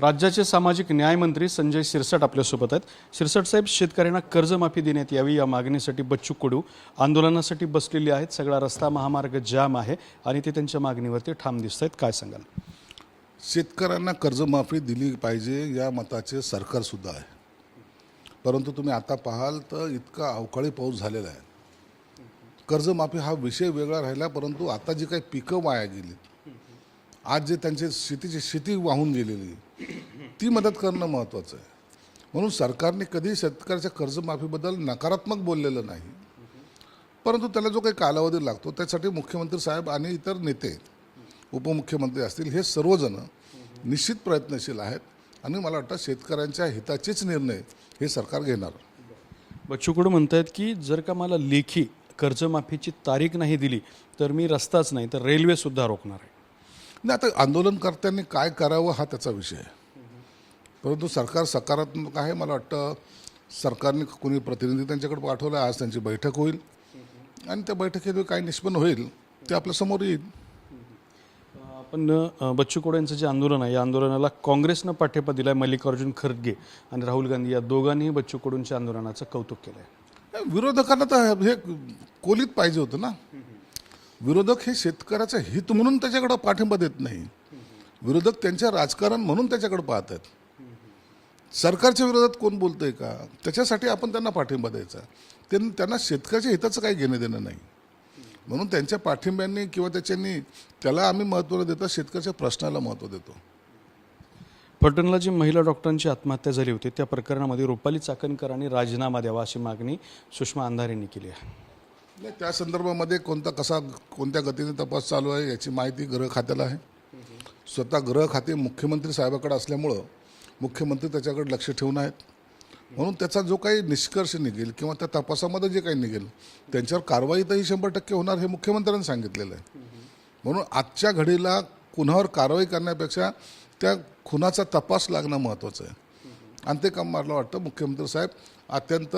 राज्याचे सामाजिक न्यायमंत्री संजय शिरसाट आपल्यासोबत आहेत. शिरसट साहेब शेतकऱ्यांना कर्जमाफी देण्यात यावी या मागणीसाठी बच्चू कडू आंदोलनासाठी बसलेले आहेत. सगळा रस्ता महामार्ग जाम आहे आणि ते त्यांच्या मागणीवरती ठाम दिसत आहेत काय सांगाल? शेतकऱ्यांना कर्जमाफी दिली पाहिजे या मताचे सरकारसुद्धा आहे. परंतु तुम्ही आता पाहाल तर इतका अवकाळी पाऊस झालेला आहे. कर्जमाफी हा विषय वेगळा राहिला परंतु आता जी काही पिकं वाया गेली आज जे त्यांचे शेतीची शेती वाहून गेलेली ती मदत करणं महत्त्वाचं आहे? म्हणून सरकारने कधी शेतकऱ्याच्या कर्जमाफीबद्दल नकारात्मक बोललेलं नाही. परंतु त्याला जो काही कालावधी लागतो त्यासाठी मुख्यमंत्री साहेब आणि इतर नेते उपमुख्यमंत्री असतील हे सर्वजण निश्चित प्रयत्नशील आहेत आणि मला वाटतं शेतकऱ्यांच्या हिताचेच निर्णय हे सरकार घेणार. बच्चू कडू म्हणत आहेत की जर का मला लेखी कर्जमाफीची तारीख नाही दिली तर मी रस्ताच नाही तर रेल्वेसुद्धा रोखणार आहे. नाही आता आंदोलनकर्त्यांनी काय करावं हा त्याचा विषय आहे. परंतु सरकार सकारात्मक आहे मला वाटतं सरकारने कोणी प्रतिनिधी त्यांच्याकडे पाठवला आज त्यांची बैठक होईल. आणि त्या बैठकीत काय निष्पन्न होईल ते आपल्यासमोर येईल. पण बच्चू कडू यांचं जे आंदोलन आहे या आंदोलनाला काँग्रेसनं पाठिंबा दिला आहे मल्लिकार्जुन खरगे आणि राहुल गांधी या दोघांनीही बच्चू कडूंच्या आंदोलनाचं कौतुक केलं आहे विरोधकांना तर हे कोलीत पाहिजे होतं ना. विरोधक हे शेतकऱ्याचं हित म्हणून त्याच्याकडे पाठिंबा देत नाही. विरोधक त्यांच्या राजकारण म्हणून त्याच्याकडे पाहत आहेत. सरकारच्या विरोधात कोण बोलतंय का? त्याच्यासाठी आपण त्यांना पाठिंबा द्यायचा. त्यां त्यांना शेतकऱ्याच्या हिताचं काही घेणं देणं नाही. म्हणून त्यांच्या पाठिंब्यांनी किंवा त्याच्यांनी त्याला आम्ही महत्त्व देता शेतकऱ्याच्या प्रश्नाला महत्त्व देतो. फलटणला जी महिला डॉक्टरांची आत्महत्या झाली होती त्या प्रकरणामध्ये रुपाली चाकणकरांनी राजीनामा द्यावा अशी मागणी सुषमा अंधारेंनी केली आहे. नाही त्या संदर्भामध्ये कोणता कसा कोणत्या गतीने तपास चालू आहे याची माहिती गृह खात्याला आहे. स्वतः गृह खाते मुख्यमंत्री साहेबाकडे असल्यामुळं मुख्यमंत्री त्याच्याकडे लक्ष ठेवून आहेत. म्हणून त्याचा जो काही निष्कर्ष निघेल किंवा त्या तपासामध्ये जे काही निघेल त्यांच्यावर कारवाई तर शंभर टक्के होणार हे मुख्यमंत्र्यांनी सांगितलेलं आहे. म्हणून आजच्या घडीला कुणावर कारवाई करण्यापेक्षा त्या खुनाचा तपास लागणं महत्त्वाचं आहे. आणि ते काम मला वाटतं मुख्यमंत्री साहेब अत्यंत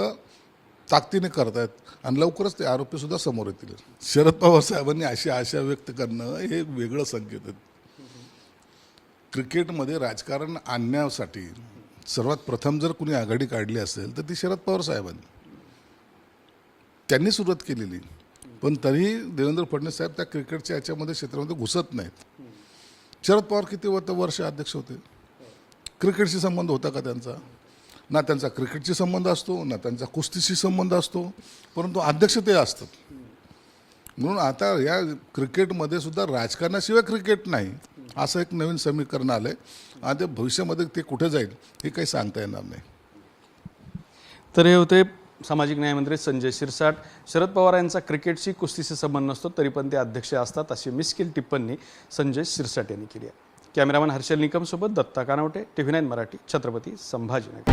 ताकदीने आहेत आणि लवकरच ते आरोपीसुद्धा समोर येतील. शरद पवार साहेबांनी अशी आशा व्यक्त करणं हे वेगळं संकेत आहे. क्रिकेटमध्ये राजकारण आणण्यासाठी सर्वात प्रथम जर कुणी आघाडी काढली असेल तर ती शरद पवार साहेबांनी. त्यांनी सुरुवात केलेली. पण तरीही देवेंद्र फडणवीस साहेब त्या क्रिकेटच्या याच्यामध्ये क्षेत्रामध्ये घुसत नाहीत. शरद पवार किती व- वर्ष अध्यक्ष होते. क्रिकेटशी संबंध होता का त्यांचा? ना त्यांचा क्रिकेटशी संबंध असतो ना त्यांचा कुस्तीशी संबंध असतो परंतु अध्यक्ष ते असतात. म्हणून आता या क्रिकेटमध्ये सुद्धा राजकारणाशिवाय क्रिकेट नाही असं एक नवीन समीकरण आलं आहे आणि ते भविष्यामध्ये ते कुठे जाईल हे काही सांगता येणार नाही. तर हे होते सामाजिक न्यायमंत्री संजय शिरसाट. शरद पवार यांचा क्रिकेटशी कुस्तीशी संबंध नसतो तरी पण ते अध्यक्ष असतात अशी मिस्किल टिप्पणी संजय शिरसाट यांनी केली आहे. Cameraman Harshal निकमसोबत Datta Kanwate T V nine Marathi Chhatrapati Sambhajinagar.